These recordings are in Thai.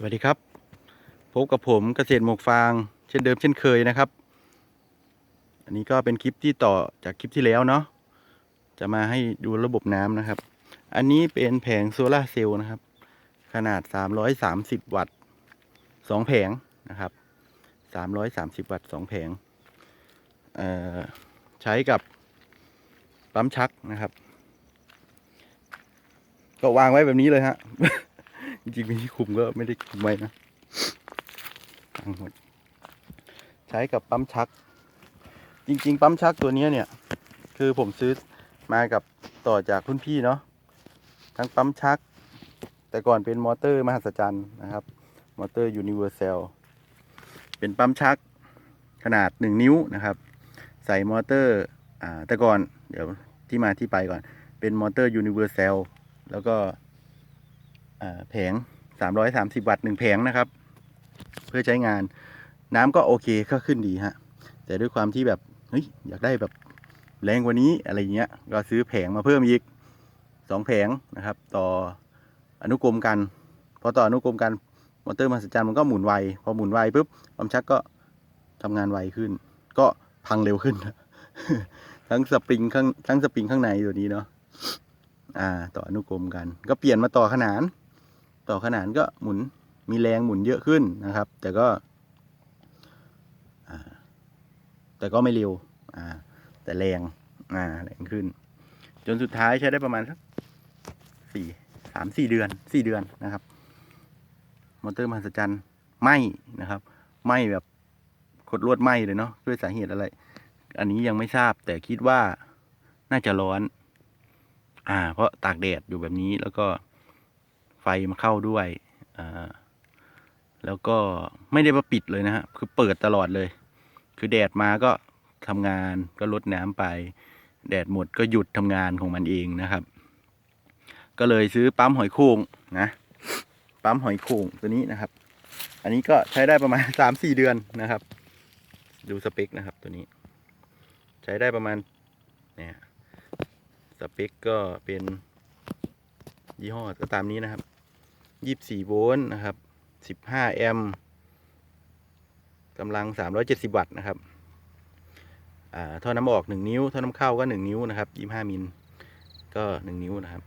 สวัสดีครับ พบกับผมเกษตรหมวกฟาง เช่นเดิมเช่นเคยนะครับ อันนี้ก็เป็นคลิปที่ต่อจากคลิปที่แล้วเนาะจะมาให้ดูระบบน้ำนะครับ อันนี้เป็นแผงโซลาเซลล์นะครับ ขนาด 330 วัตต์สองแผงนะครับ 330 วัตต์สองแผงใช้กับปั๊มชักนะครับ ก็วางไว้แบบนี้เลยฮะ จริงๆมีที่คุมก็ไม่ได้คุมไว้นะทั้งหมดใช้กับปั๊มชัก จริง ๆ ปั๊มชักตัวนี้เนี่ย คือผมซื้อมากับต่อจากรุ่นพี่เนาะทั้งปั๊มชัก แต่ก่อนเป็นมอเตอร์มหัศจรรย์นะครับ มอเตอร์ยูนิเวอร์แซลเป็นปั๊มชักขนาด 1 นิ้วนะครับ ใส่มอเตอร์อ่าแต่ก่อนเดี๋ยวที่มาที่ไปก่อนเป็นมอเตอร์ยูนิเวอร์แซลแล้วก็ แผง 330 วัตต์หนึ่งแผงนะครับ เพื่อใช้งานน้ำก็โอเคก็ขึ้นดีฮะ แต่ด้วยความที่แบบเฮ้ยอยากได้แบบแรงกว่านี้อะไรเงี้ย ก็ซื้อแผงมาเพิ่มอีกสองแผงนะครับ ต่ออนุกรมกัน พอต่ออนุกรมกันมอเตอร์มหัศจรรย์มันก็หมุนไว พอหมุนไวปุ๊บปั๊มชักก็ทำงานไวขึ้น ก็พังเร็วขึ้น ทั้งสปริงข้างทั้งสปริงข้างในตัวนี้เนาะอ่า ต่ออนุกรมกัน ก็เปลี่ยนมาต่อขนาน ต่อขนานก็หมุนมีแรงหมุนเยอะขึ้นนะครับ แต่ก็แต่ก็ไม่เร็วแต่แรงแรงขึ้น จนสุดท้ายใช้ได้ประมาณสักสี่สามสี่เดือนสี่เดือนนะครับ มอเตอร์มหัศจรรย์ไหมนะครับไหมแบบขดลวดไหมเลยเนาะด้วยสาเหตุอะไร อันนี้ยังไม่ทราบ แต่คิดว่าน่าจะร้อน อ่า เพราะตากแดดอยู่แบบนี้แล้วก็ ไฟมาเข้าด้วยแล้วก็ไม่ได้มาปิดเลยนะฮะคือเปิดตลอดเลย คือแดดมาก็ทำงานก็ลดน้ำไป แดดหมดก็หยุดทำงานของมันเองนะครับ ก็เลยซื้อปั๊มหอยโข่งนะปั๊มหอยโข่งตัวนี้นะครับ อันนี้ก็ใช้ได้ประมาณสามสี่เดือนนะครับ ดูสเปคนะครับตัวนี้ ใช้ได้ประมาณเนี่ยสเปคก็เป็น ยี่ห้อก็ตามนี้นะครับยี่สิบสี่โวลต์นะครับสิบห้าแอมป์กำลังสามร้อยเจ็ดสิบวัตต์นะครับท่อน้ำออกหนึ่งนิ้วท่อน้ำเข้าก็หนึ่งนิ้วนะครับยี่ห้ามิลก็หนึ่งนิ้วนะครับ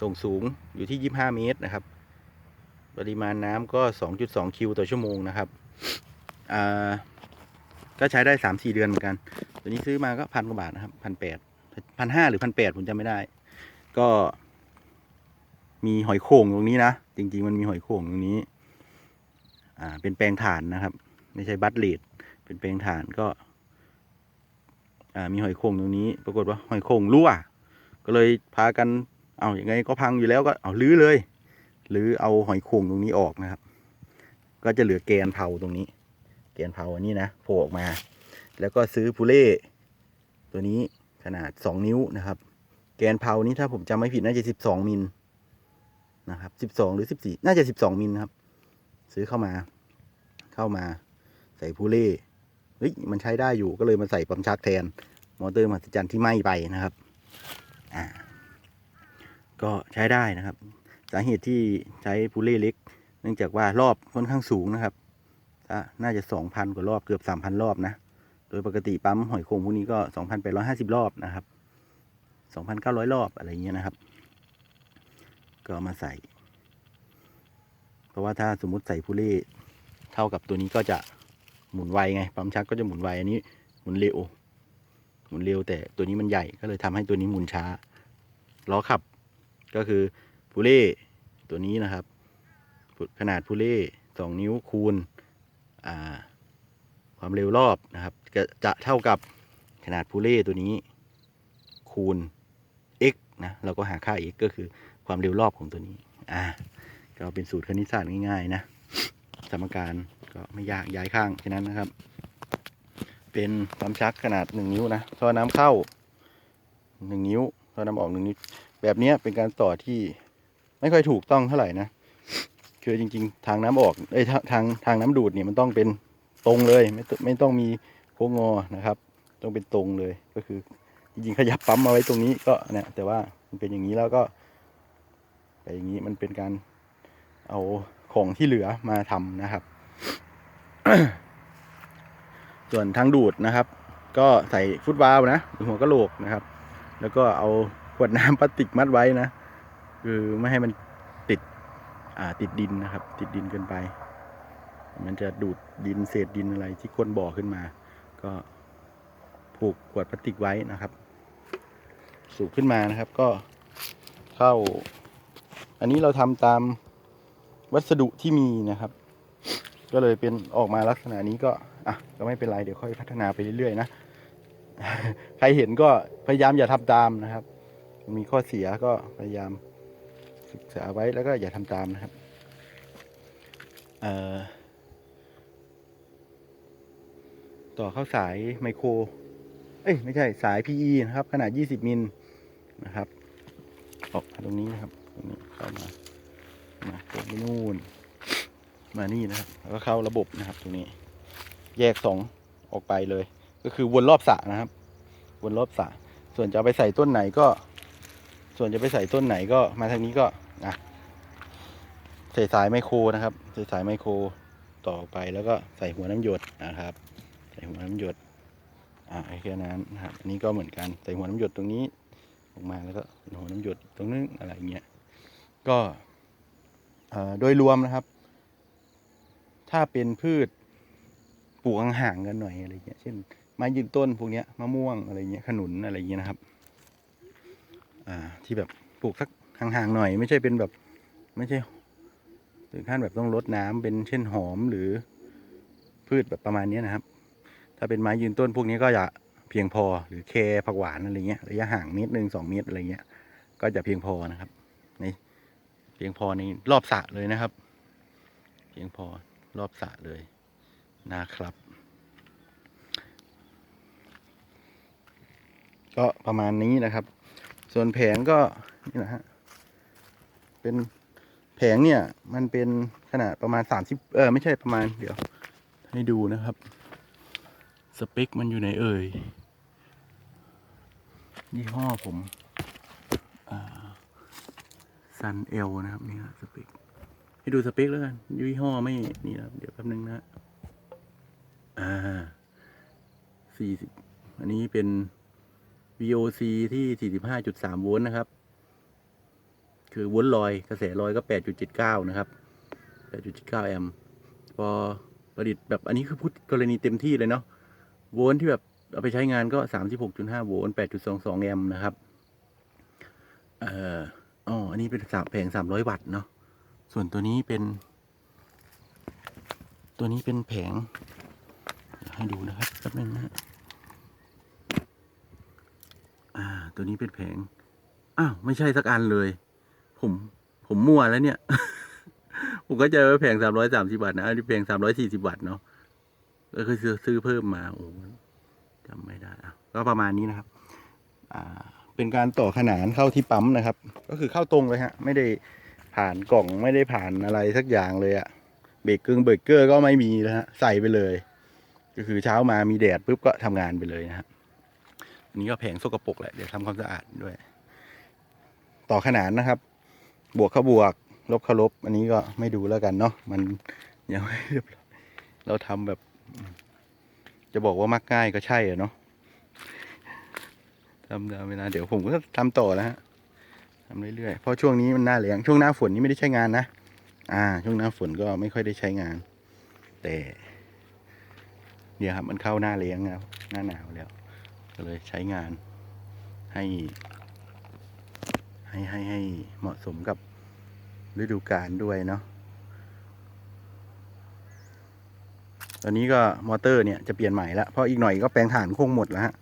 ส่งสูงอยู่ที่ยี่ห้าเมตรนะครับ ปริมาณน้ำก็สองจุดสองคิวต่อชั่วโมงนะครับ ก็ใช้ได้สามสี่เดือนเหมือนกัน ตัวนี้ซื้อมาก็พันกว่าบาทนะครับพันแปดพันห้าหรือพันแปดผมจำไม่ได้ ก็ มีหอยโข่งตรงนี้นะ จริง ๆ มันมีหอยโข่งตรงนี้ อ่า เป็นแปลงถ่านนะครับ ไม่ใช่บัตเลดเป็นแปลงถ่านก็ อ่า มีหอยโข่งตรงนี้ ปรากฏว่าหอยโข่งรั่ว ก็เลยพากัน เอาอย่างไงก็พังอยู่แล้วก็เอาลื้อเลยหรือเอาหอยโข่งตรงนี้ออกนะครับ ก็จะเหลือแกนเผาตรงนี้ แกนเผาอันนี้นะโผล่ออกมา แล้วก็ซื้อพูเล่ตัวนี้ขนาดสองนิ้วนะครับ แกนเผานี้ถ้าผมจำไม่ผิดน่าจะสิบสองมิลนะครับสิบสองหรือสิบสี่น่าจะสิบสองมิลครับ ซื้อเข้ามา เข้ามาใส่พูเล่เฮ้ยมันใช้ได้อยู่ก็เลยมาใส่ปั๊มชักแทน มอเตอร์มหัศจรรย์ที่ไหม้ไปนะครับอ่าก็ใช้ได้นะครับ สาเหตุที่ใช้พูเล่เล็ก เนื่องจากว่ารอบค่อนข้างสูงนะครับน่าจะสองพันกว่ารอบเกือบสามพันรอบนะ โดยปกติปั๊มหอยโข่งพวกนี้ก็สองพันแปดร้อยห้าสิบรอบนะครับ สองพันเก้าร้อยรอบอะไรเงี้ยนะครับ ก็เอามาใส่ เพราะว่าถ้าสมมุติใส่พูเล่เท่ากับตัวนี้ก็จะหมุนไวไงปั๊มชักก็จะหมุนไวอันนี้หมุนเร็วหมุนเร็วแต่ตัวนี้มันใหญ่ก็เลยทำให้ตัวนี้หมุนช้าล้อขับ ก็คือพูเล่ตัวนี้นะครับขนาดพูเล่สองนิ้วคูณอ่าความเร็วรอบนะครับจะจะเท่ากับขนาดพูเล่ตัวนี้คูณ นะเราก็หาค่า x ก็คือความเร็วรอบของตัวนี้อ่าก็เป็นสูตรคณิตศาสตร์ง่ายๆนะสมการก็ไม่ยากย้ายข้างแค่นั้นนะครับ เป็นปั๊มชักขนาดหนึ่งนิ้วนะท่อน้ำเข้าหนึ่งนิ้วท่อน้ำออกหนึ่งนิ้ว แบบนี้เป็นการต่อที่ไม่ค่อยถูกต้องเท่าไหร่นะคือจริงๆ ทางน้ำออกไอ้ยทางทางน้ำดูดเนี่ยมันต้องเป็นตรงเลย ไม่ต้องไม่ต้องมีโค้งงอนะครับ ต้องเป็นตรงเลยก็คือ จริงๆขยับปั๊มมาไว้ตรงนี้ก็เนี่ยแต่ว่ามันเป็นอย่างนี้แล้วก็ไปอย่างนี้มันเป็นการเอาของที่เหลือมาทำนะครับ ส่วนทางดูดนะครับ ก็ใส่ฟุตวาล์วนะหรือหัวกระโหลกนะครับ แล้วก็เอาขวดน้ำพลาสติกมัดไว้นะคือไม่ให้มันติดอ่าติดดินนะครับ ติดดินเกินไป มันจะดูดดินเศษดินอะไรที่ก้นบ่อขึ้นมา ก็ผูกขวดพลาสติกไว้นะครับ สูบขึ้นมานะครับ ก็เข้า อันนี้เราทำตามวัสดุที่มีนะครับ ก็เลยเป็นออกมาลักษณะนี้ก็อะก็ไม่เป็นไรเดี๋ยวค่อยพัฒนาไปเรื่อยๆนะใครเห็นก็พยายามอย่าทำตามนะครับ มีข้อเสียก็พยายามศึกษาไว้แล้วก็อย่าทำตามนะครับเอ่อต่อเข้าสายไมโคร เอ้ยไม่ใช่สาย PE นะครับ ขนาด 20 มิล นะครับ ออกมาตรงนี้นะครับตรงนี้เข้ามามาตรงนู่นมานี่นะครับ แล้วก็เข้าระบบนะครับ ตรงนี้ แยกสองออกไปเลย ก็คือวนรอบสระนะครับ วนรอบสระส่วนจะไปใส่ต้นไหนก็ ส่วนจะไปใส่ต้นไหนก็มาทางนี้ก็อะใส่สายไมโครนะครับใส่สายไมโครต่อไปแล้วก็ใส่หัวน้ำหยดนะครับ ใส่หัวน้ำหยดอ่าแค่นั้นนะครับอันนี้ก็เหมือนกันใส่หัวน้ำหยดตรงนี้ ออกมาแล้วก็หัวน้ำหยดตรงนึงอะไรเงี้ยก็โดยรวมนะครับ ถ้าเป็นพืชปลูกห่างๆกันหน่อยอะไรเงี้ยเช่นไม้ยืนต้นพวกเนี้ยมะม่วงอะไรเงี้ยขนุนอะไรเงี้ยนะครับ อ่าที่แบบปลูกสักห่างๆหน่อย ไม่ใช่เป็นแบบ ไม่ใช่ถึงขั้นแบบต้องรดน้ำเป็นเช่นหอมหรือพืชแบบประมาณนี้นะครับ ถ้าเป็นไม้ยืนต้นพวกนี้ก็จะเพียงพอหรือเคผักหวานอะไรเงี้ยระยะห่างเมตรหนึ่งสองเมตรอะไรเงี้ย ก็จะเพียงพอนะครับในเพียงพอในรอบสระเลยนะครับ เพียงพอรอบสระเลยนะครับ ก็ประมาณนี้นะครับ ส่วนแผงก็นี่นะฮะเป็นแผงเนี่ยมันเป็นขนาดประมาณสามสิบเออไม่ใช่ประมาณเดี๋ยวให้ดูนะครับ สเปคมันอยู่ไหนเอ่ย ยี่ห้อผมซันเอลนะครับนี่ฮะสเปคให้ดูสเปคแล้วกันยี่ห้อไม่นี่นะครับเดี๋ยวแป๊บนึงนะอ่าสี่สิบอันนี้เป็น VOC ที่45.3โวลต์นะครับ คือโวลต์ลอยกระแสลอยก็8.79นะครับ8.79แอมป์พอประดิษฐ์แบบอันนี้คือพูดกรณีเต็มที่เลยเนาะโวลต์ที่แบบ เอาไปใช้งานก็ 36.5 โวลต์ 8.22 แอมป์นะครับ เอ่ออ๋ออันนี้เป็นสามแผง 300 วัตต์เนาะ ส่วนตัวนี้เป็น ตัวนี้เป็นแผง ให้ดูนะครับแป๊บนึงนะอ่า ตัวนี้เป็นแผง อ้าว ไม่ใช่สักอันเลย ผม ผมมั่วแล้วเนี่ย ผมก็เจอว่าแผงสามร้อยสามสิบาทนะ อันนี้แผงสามร้อยสี่สิบาทเนาะ ก็คือซื้อเพิ่มมา โอ้ จำไม่ได้อะก็ประมาณนี้นะครับ อ่า เป็นการต่อขนานเข้าที่ปั๊มนะครับ ก็คือเข้าตรงเลยฮะ ไม่ได้ผ่านกล่องไม่ได้ผ่านอะไรสักอย่างเลยอะเบรกเกึ่งเบรกเกอร์ก็ไม่มีนะฮะ ใส่ไปเลย ก็คือเช้ามามีแดดปุ๊บก็ทำงานไปเลยนะฮะอันนี้ก็แผงสกปรกแหละ เดี๋ยวทำความสะอาดด้วย ต่อขนานนะครับ บวกเข้าบวก ลบเข้าลบ อันนี้ก็ไม่ดูแล้วกันเนาะ มันยังไม่เรียบร้อย เราทำแบบ จะบอกว่ามักง่ายก็ใช่อะเนาะทำตามเวลาเดี๋ยวผมก็ทำต่อนะฮะทำเรื่อยๆเพราะช่วงนี้มันหน้าแล้งช่วงหน้าฝนนี่ไม่ได้ใช้งานนะอ่า ช่วงหน้าฝนก็ไม่ค่อยได้ใช้งาน แต่ เนี่ยครับมันเข้าหน้าแล้งแล้วหน้าหนาวแล้ว ก็เลยใช้งานให้ ให้ให้ให้เหมาะสมกับฤดูกาลด้วยเนาะ ตอนนี้ก็มอเตอร์เนี่ยจะเปลี่ยนใหม่แล้วเพราะอีกหน่อยก็แปลงถ่านคงหมดแล้วฮะ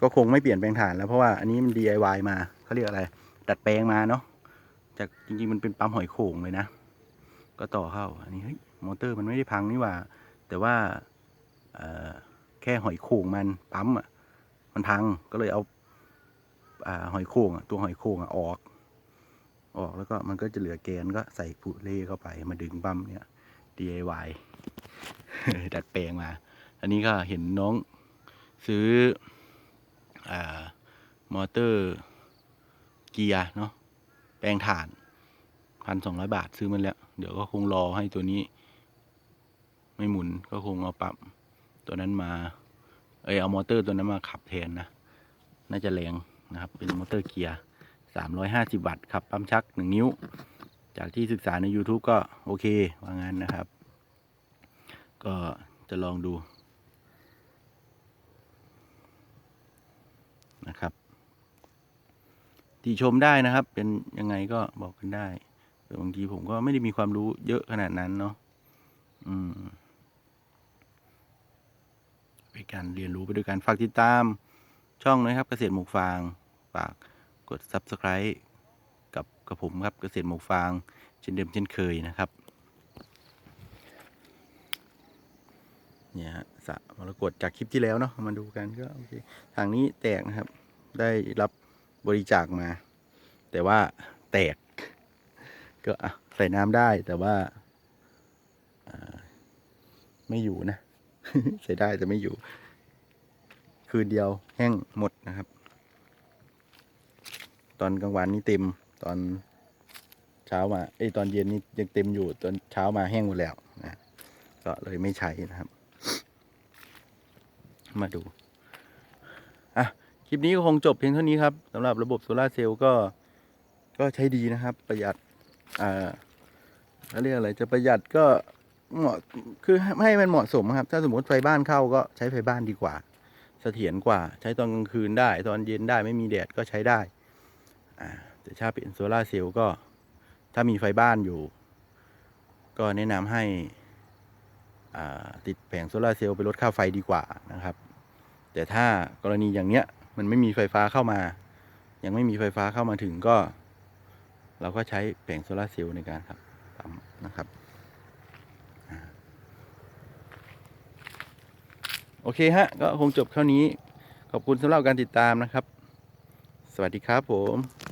ก็คงไม่เปลี่ยนแปลงถ่านแล้วเพราะว่าอันนี้มัน DIY มาเขาเรียกอะไร ดัดแปลงมาเนาะจากจริงๆมันเป็นปั๊มหอยโข่งเลยนะ ก็ต่อเข้าอันนี้เฮ้ยมอเตอร์มันไม่ได้พังนี่หว่า แต่ว่าเอ่อแค่หอยโข่งมันปั๊มอะมันพังก็เลยเอาอ่าหอยโข่งตัวหอยโข่งออก ออกแล้วก็มันก็จะเหลือแกนก็ใส่ผูเล่เข้าไปมาดึงปั๊มเนี่ย DIY ดัดแปลงมา อันนี้ก็เห็นน้องซื้ออมอเตอร์เกียร์เนาะแปลงถ่านพันสองร้อยบาทซื้อมันแล้ว เดี๋ยวก็คงรอให้ตัวนี้ ไม่หมุนก็คงเอาปรับตัวนั้นมา เอยเอามอเตอร์ตัวนั้นมาขับแทนนะ น่าจะแรงนะครับ เป็นมอเตอร์เกียร์สามร้อยห้าสิบวัตต์ขับปั๊มชักหนึ่งนิ้ว จากที่ศึกษาใน YouTube ก็โอเค ว่างั้นนะครับ ก็จะลองดูนะครับ ที่ชมได้นะครับ เป็นยังไงก็บอกกันได้แต่บางทีผมก็ไม่ได้มีความรู้เยอะขนาดนั้นเนาะอืมเป็นการเรียนรู้ไปด้วยกันฝากติดตามช่องนะครับ เกษตรหมกฟางฝากกด Subscribe กับกับผมครับเกษตรหมกฟาง เช่นเดิมเช่นเคยนะครับ เนี่ยฮะสระมรกตจากคลิปที่แล้วเนาะมาดูกันก็โอเคทางนี้แตกนะครับ ได้รับบริจาคมา แต่ว่าแตก ก็ใส่น้ำได้แต่ว่าไม่อยู่นะใส่ได้แต่ไม่อยู่ คืนเดียวแห้งหมดนะครับ ตอนกลางวันนี่เต็มตอนเช้ามาไอยตอนเย็นนี่ยังเต็มอยู่ตอนเช้ามาแห้งหมดแล้วนะก็เลยไม่ใช้นะครับ มาดูอะคลิปนี้ก็คงจบเพียงเท่านี้ครับสำหรับระบบโซลาเซลล์ก็ก็ใช้ดีนะครับ ประหยัดอ่าเขาเรียกอะไรจะประหยัดก็เหมาะคือให้มันเหมาะสมครับ ถ้าสมมติไฟบ้านเข้าก็ใช้ไฟบ้านดีกว่าเสถียรกว่า ใช้ตอนกลางคืนได้ ตอนเย็นได้ไม่มีแดดก็ใช้ได้อ่าแต่ถ้าเป็นโซลาเซลล์ก็ ถ้ามีไฟบ้านอยู่ ก็แนะนำให้อ่าติดแผงโซลาเซลล์ไปลดค่าไฟดีกว่า แต่ถ้ากรณีอย่างเนี้ยมันไม่มีไฟฟ้าเข้ามา ยังไม่มีไฟฟ้าเข้ามาถึงก็ เราก็ใช้แผงโซลาเซลล์ในการครับปั๊มนะครับโอเคฮะ ก็คงจบเท่านี้ ขอบคุณสำหรับการติดตามนะครับ สวัสดีครับผม